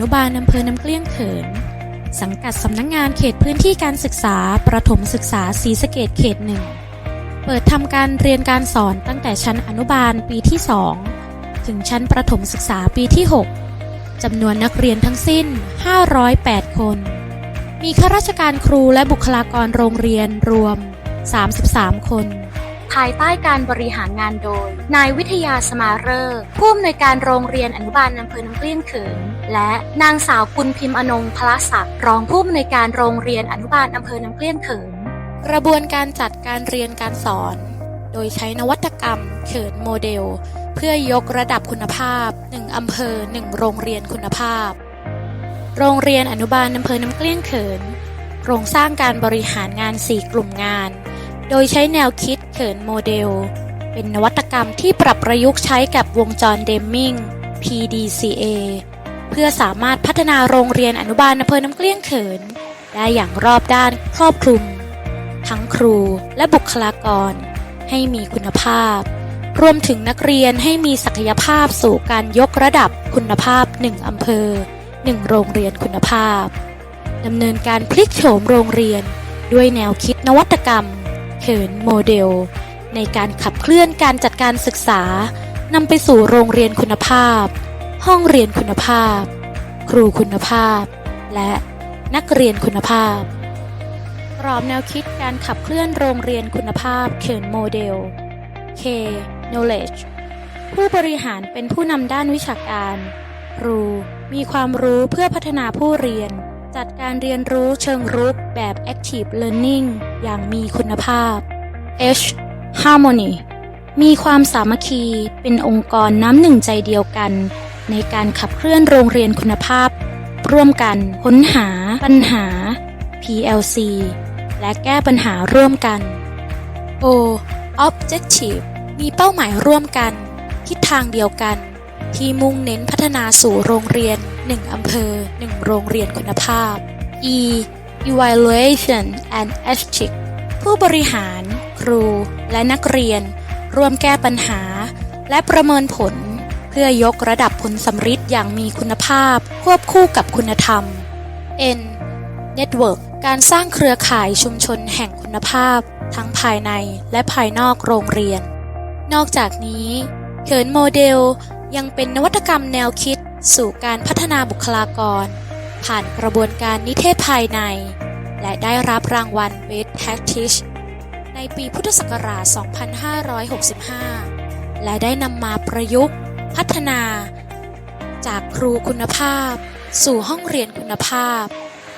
นอนุบาลอำเภอน้ำเกลี้ยงเขิน สังกัดสำนักงงานเขตพื้นที่การศึกษา ประถมศึกษาศรีสะเกดเขตหนึ่ง เปิดทำการเรียนการสอนตั้งแต่ชั้นอนุบาลปีที่ 2 ถึงชั้นประถมศึกษาปีที่ 6จำนวนนักเรียนทั้งสิ้น 508 คน มีข้าราชการครูและบุคลากรโรงเรียนรวม 33 คนภายใต้การบริหารงานโดย นายวิทยาสมาเรอร์ผู้อำนวยการโรงเรียนอนุบาลอำเภอน้ำเกลี้ยงเขิน และนางสาวกุลพิมพ์อนงพละศักดิ์รองผู้อำนวยการโรงเรียนอนุบาลอำเภอน้ำเกลี้ยงเขินกระบวนการจัดการเรียนการสอน โดยใช้นวัตกรรม เขินโมเดล เพื่อยกระดับคุณภาพ 1 อำเภอ 1 โรงเรียนคุณภาพ โรงเรียนอนุบาลอำเภอน้ำเกลี้ยงเขินโครงสร้างการบริหารงาน 4 กลุ่มงาน โดยใช้แนวคิดเขินโมเดล เป็นนวัตกรรมที่ปรับประยุกต์ใช้กับวงจรเดมมิง PDCA เพื่อสามารถพัฒนาโรงเรียนอนุบาลอำเภอน้ำเกลี้ยงเขิน ได้อย่างรอบด้านครอบคลุม ทั้งครูและบุคลากร ให้มีคุณภาพ รวมถึงนักเรียนให้มีศักยภาพสู่การยกระดับคุณภาพ 1อำเภอ 1 โรงเรียนคุณภาพดำเนินการพลิกโฉมโรงเรียน ด้วยแนวคิดนวัตกรรม เขินโมเดล ในการขับเคลื่อนการจัดการศึกษานำไปสู่โรงเรียนคุณภาพ ห้องเรียนคุณภาพ ครูคุณภาพ และนักเรียนคุณภาพกรอบแนวคิดการขับเคลื่อนโรงเรียนคุณภาพเขินโมเดล K Knowledge ผู้บริหารเป็นผู้นำด้านวิชาการ ครูมีความรู้เพื่อพัฒนาผู้เรียน จัดการเรียนรู้เชิงรุกแบบ Active Learning อย่างมีคุณภาพ H Harmony มีความสามัคคีเป็นองค์กรน้ำหนึ่งใจเดียวกัน ในการขับเคลื่อนโรงเรียนคุณภาพ ร่วมกันค้นหา ปัญหา PLC และแก้ปัญหาร่วมกัน O Objective มีเป้าหมายร่วมกัน ทิศทางเดียวกัน ที่มุ่งเน้นพัฒนาสู่โรงเรียน 1 อำเภอ 1 โรงเรียนคุณภาพ E Evaluation and Ethics ผู้บริหาร ครู และนักเรียน ร่วมแก้ปัญหา และประเมินผล เพื่อยกระดับผลสำฤทธิ์อย่างมีคุณภาพ ควบคู่กับคุณธรรม N Network การสร้างเครือข่ายชุมชนแห่งคุณภาพ ทั้งภายในและภายนอกโรงเรียน นอกจากนี้เขินโมเดลยังเป็นนวัตกรรมแนวคิดสู่การพัฒนาบุคลากร ผ่านกระบวนการนิเทศภายใน และได้รับรางวัล Best Practice ในปีพุทธศักราช 2565 และได้นำมาประยุกต์ พัฒนา จากครูคุณภาพ สู่ห้องเรียนคุณภาพ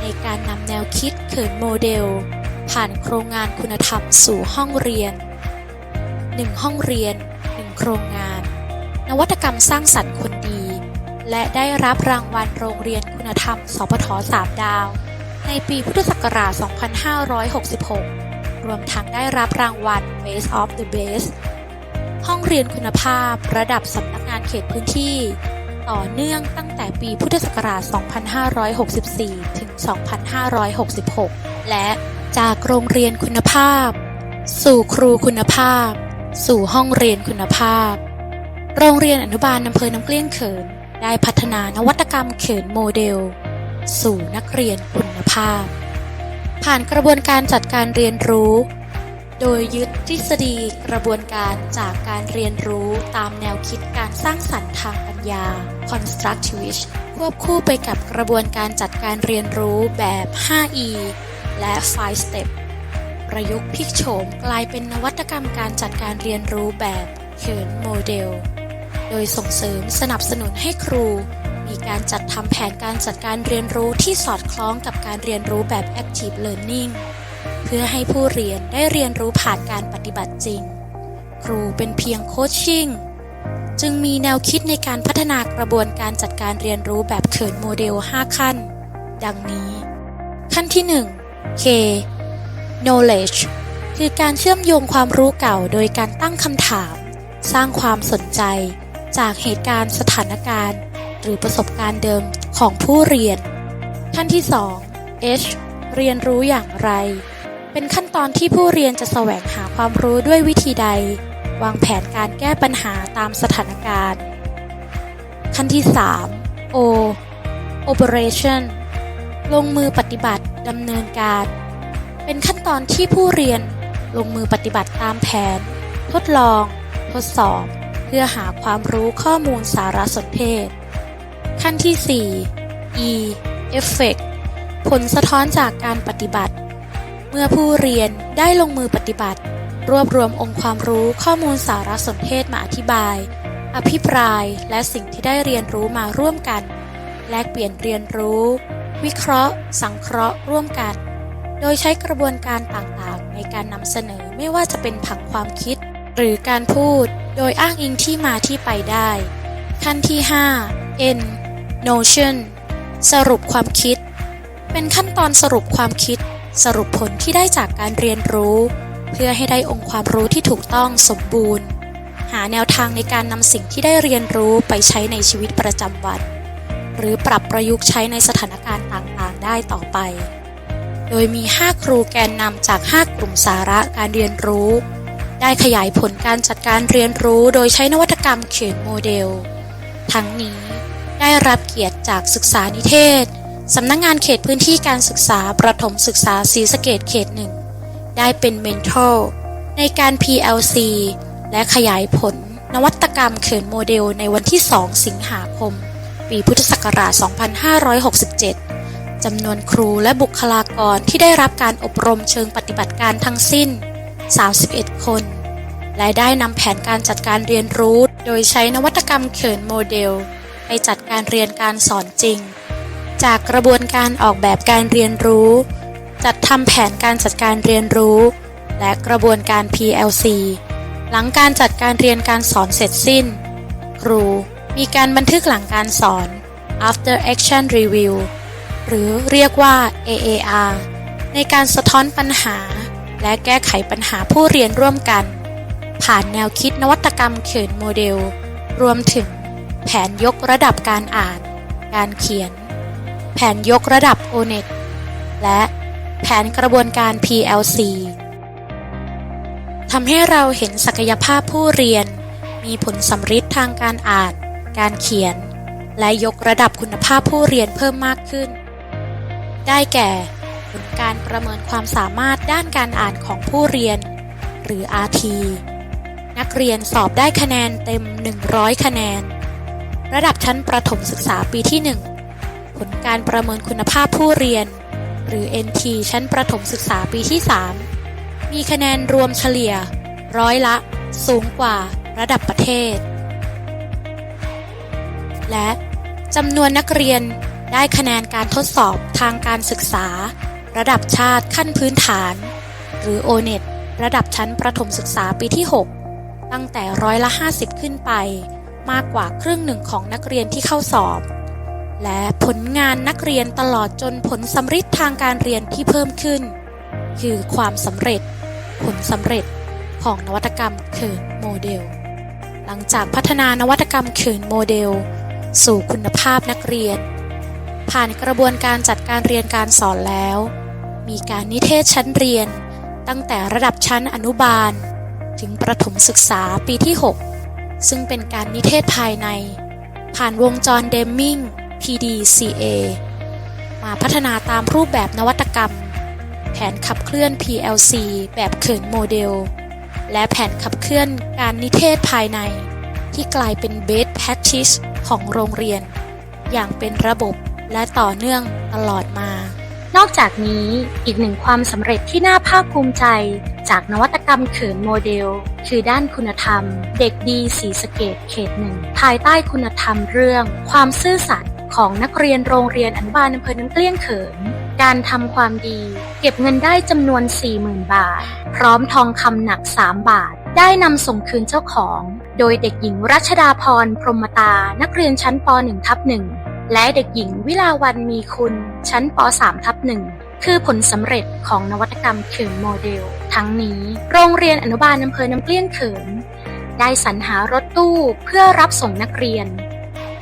ในการนำแนวคิดเขินโมเดล ผ่านโครงงานคุณธรรมสู่ห้องเรียน 1 ห้องเรียน 1 โครงงาน นวัตกรรมสร้างสรรค์คนดี และได้รับรางวัลโรงเรียนคุณธรรม สพท3ดาว ในปีพุทธศักราช 2566 รวมทั้งได้รับรางวัล Best of the Best ห้องเรียนคุณภาพระดับสำนักงา เขตพื้นที่ ต่อเนื่องตั้งแต่ปีพุทธศักราช 2564 ถึง 2566 และจากโรงเรียนคุณภาพ สู่ครูคุณภาพ สู่ห้องเรียนคุณภาพ โรงเรียนอนุบาลอำเภอน้ำเกลี้ยงเขิน ได้พัฒนานวัตกรรมเขินโมเดล สู่นักเรียนคุณภาพ ผ่านกระบวนการจัดการเรียนรู้ โดยยึดทฤษฎีกระบวนการจากการเรียนรู้ตามแนวคิดการสร้างสรรค์ทางปัญญา constructivist ควบคู่ไปกับกระบวนการจัดการเรียนรู้แบบ 5E และ 5 Step ประยุกต์พลิกโฉมกลายเป็นนวัตกรรมการจัดการเรียนรู้แบบเขินโมเดล โดยส่งเสริมสนับสนุนให้ครู มีการจัดทำแผนการจัดการเรียนรู้ที่สอดคล้องกับการเรียนรู้แบบ Active Learning เพื่อให้ผู้เรียนได้เรียนรู้ผ่านการปฏิบัติจริง ครูเป็นเพียงโคชชิ่ง จึงมีแนวคิดในการพัฒนากระบวนการจัดการเรียนรู้แบบเขินโมเดล 5 ขั้น ดังนี้ ขั้นที่ 1 K knowledge คือการเชื่อมโยงความรู้เก่าโดยการตั้งคำถาม สร้างความสนใจ จากเหตุการณ์สถานการณ์ หรือประสบการณ์เดิมของผู้เรียน ขั้นที่ 2 H เรียนรู้อย่างไร เป็นขั้นตอนที่ผู้เรียนจะแสวงหาความรู้ด้วยวิธีใด วางแผนการแก้ปัญหาตามสถานการณ์ ขั้นที่ 3 O Operation ลงมือปฏิบัติดำเนินการ เป็นขั้นตอนที่ผู้เรียนลงมือปฏิบัติตามแผน ทดลอง ทดสอบ เพื่อหาความรู้ข้อมูลสารสนเทศ ขั้นที่ 4 E Effect ผลสะท้อนจากการปฏิบัติ เมื่อผู้เรียนได้ลงมือปฏิบัติ รวบรวมองค์ความรู้ข้อมูลสารสนเทศมาอธิบาย อภิปรายและสิ่งที่ได้เรียนรู้มาร่วมกัน แลกเปลี่ยนเรียนรู้ วิเคราะห์ สังเคราะห์ ร่วมกัน โดยใช้กระบวนการต่างๆ ในการนำเสนอไม่ว่าจะเป็นผังความคิด หรือการพูด โดยอ้างอิงที่มาที่ไปได้ ขั้นที่ 5 N Notion สรุปความคิด เป็นขั้นตอนสรุปความคิด สรุปผลที่ได้จากการเรียนรู้ เพื่อให้ได้องค์ความรู้ที่ถูกต้องสมบูรณ์ หาแนวทางในการนำสิ่งที่ได้เรียนรู้ไปใช้ในชีวิตประจำวัน หรือปรับประยุกต์ใช้ในสถานการณ์ต่างๆ ได้ต่อไป โดยมี 5 ครูแกนนำจาก 5 กลุ่มสาระการเรียนรู้ ได้ขยายผลการจัดการเรียนรู้ โดยใช้นวัตกรรมเขียนโมเดล ทั้งนี้ได้รับเกียรติจากศึกษานิเทศ สำนักงงานเขตพื้นที่การศึกษาประถมศึกษาศรีสะเกดเขตหนึ่งได้เป็นเมนทอรในการ PLC และขยายผล นวัตกรรมเขินโมเดลในวันที่ 2 สิงหาคม ปีพุทธศักราช 2567 จำนวนครูและบุคลากรที่ได้รับการอบรมเชิงปฏิบัติการทั้งสิ้น 31 คน และได้นำแผนการจัดการเรียนรู้ โดยใช้นวัตกรรมเขินโมเดล ไปจัดการเรียนการสอนจริง จากกระบวนการออกแบบการเรียนรู้ จัดทำแผนการจัดการเรียนรู้ และกระบวนการ PLC หลังการจัดการเรียนการสอนเสร็จสิ้น ครูมีการบันทึกหลังการสอน after action review หรือเรียกว่า AAR ในการสะท้อนปัญหา และแก้ไขปัญหาผู้เรียนร่วมกัน ผ่านแนวคิดนวัตกรรมเขียนโมเดล รวมถึงแผนยกระดับการอ่าน การเขียน แผนยกระดับ ONET และแผนกระบวนการ PLC ทำให้เราเห็นศักยภาพผู้เรียน มีผลสำฤทธิ์ทางการอ่าน การเขียน และยกระดับคุณภาพผู้เรียนเพิ่มมากขึ้น ได้แก่ผลการประเมินความสามารถด้านการอ่านของผู้เรียน หรือ RT นักเรียนสอบได้คะแนนเต็ม 100 คะแนน ระดับชั้นประถมศึกษาปีที่ 1 ผลการประเมินคุณภาพผู้เรียน หรือ NT ชั้นประถมศึกษาปีที่ 3 มีคะแนนรวมเฉลี่ย ร้อยละ สูงกว่าระดับประเทศ และจำนวนนักเรียนได้คะแนนการทดสอบทางการศึกษา ระดับชาติขั้นพื้นฐาน หรือ O-NET ระดับชั้นประถมศึกษาปีที่ 6 ตั้งแต่ร้อยละ 50 ขึ้นไป มากกว่าครึ่งหนึ่งของนักเรียนที่เข้าสอบ และผลงานนักเรียนตลอดจนผลสำฤทธิ์ทางการเรียนที่เพิ่มขึ้น คือความสำเร็จ ผลสำเร็จของนวัตกรรมเขินโมเดล หลังจากพัฒนานวัตกรรมเขินโมเดล สู่คุณภาพนักเรียน ผ่านกระบวนการจัดการเรียนการสอนแล้ว มีการนิเทศชั้นเรียน ตั้งแต่ระดับชั้นอนุบาล ถึงประถมศึกษาปีที่ 6 ซึ่งเป็นการนิเทศภายใน ผ่านวงจรเดมมิง PDCA มาพัฒนาตามรูปแบบนวัตกรรม แผนขับเคลื่อน PLC แบบเขินโมเดล และแผนขับเคลื่อนการนิเทศภายใน ที่กลายเป็น Best Practice ของโรงเรียน อย่างเป็นระบบและต่อเนื่องตลอดมา นอกจากนี้อีกหนึ่งความสำเร็จที่น่าภาคภูมิใจ จากนวัตกรรมเขินโมเดล คือด้านคุณธรรม เด็กดีสีสเกตเขตหนึ่งภายใต้คุณธรรมเรื่อง ความซื่อสัตย์ ของนักเรียนโรงเรียนอนุบาลอำเภอน้ำเกลี้ยงเขิน การทำความดี เก็บเงินได้จำนวน 40,000 บาท พร้อมทองคำหนัก 3 บาท ได้นำส่งคืนเจ้าของ โดยเด็กหญิงรัชดาพร พรหมตา นักเรียนชั้นป .1 ทับ1และเด็กหญิงวิลาวันมีคุณ ชั้นป .3 ทับ1คือผลสำเร็จของนวัตกรรมเขินโมเดล ทั้งนี้โรงเรียนอนุบาลอำเภอน้ำเกลี้ยงเขิน ได้สรรหารถตู้เพื่อรับส่งนักเรียน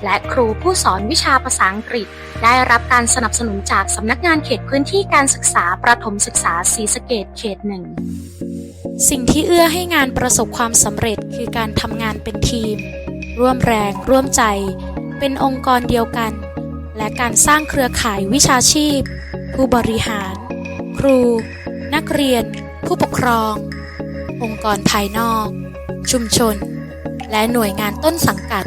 และครูผู้สอนวิชาภาษาอังกฤษ ได้รับการสนับสนุนจากสำนักงานเขตพื้นที่การศึกษาประถมศึกษาศรีสะเกดเขตหนึ่ง สิ่งที่เอื้อให้งานประสบความสำเร็จคือการทำงานเป็นทีม ร่วมแรงร่วมใจ เป็นองค์กรเดียวกัน และการสร้างเครือข่ายวิชาชีพ ผู้บริหาร ครู นักเรียน ผู้ปกครอง องค์กรภายนอก ชุมชน และหน่วยงานต้นสังกัด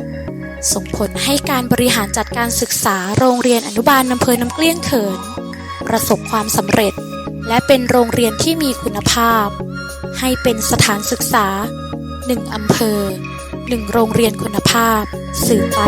ส่งผลให้การบริหารจัดการศึกษาโรงเรียนอนุบาลอำเภอน้ำเกลี้ยงเขิน ประสบความสำเร็จ และเป็นโรงเรียนที่มีคุณภาพ ให้เป็นสถานศึกษาหนึ่งอำเภอหนึ่งโรงเรียนคุณภาพ สื่อไป